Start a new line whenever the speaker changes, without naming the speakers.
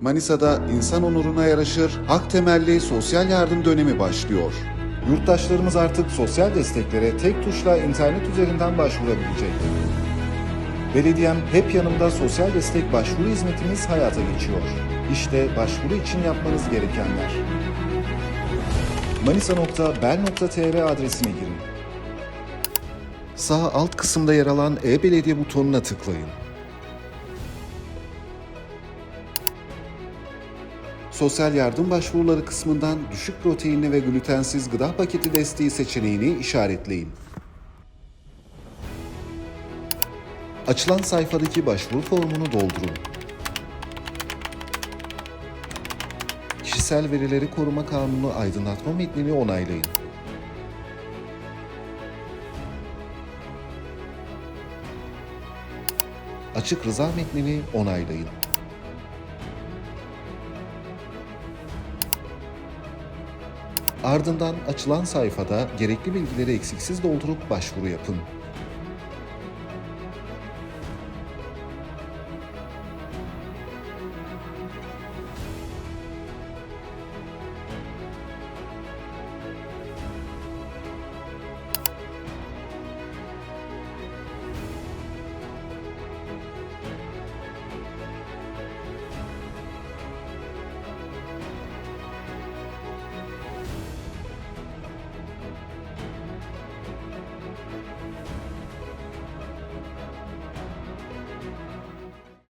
Manisa'da insan onuruna yaraşır, hak temelli sosyal yardım dönemi başlıyor. Yurttaşlarımız artık sosyal desteklere tek tuşla internet üzerinden başvurabilecek. Belediyem hep yanımda sosyal destek başvuru hizmetimiz hayata geçiyor. İşte başvuru için yapmanız gerekenler. manisa.bel.tr adresine girin. Sağ alt kısımda yer alan e-belediye butonuna tıklayın. Sosyal yardım başvuruları kısmından düşük proteinli ve glutensiz gıda paketi desteği seçeneğini işaretleyin. Açılan sayfadaki başvuru formunu doldurun. Kişisel Verileri Koruma Kanunu aydınlatma metnini onaylayın. Açık rıza metnini onaylayın. Ardından açılan sayfada gerekli bilgileri eksiksiz doldurup başvuru yapın.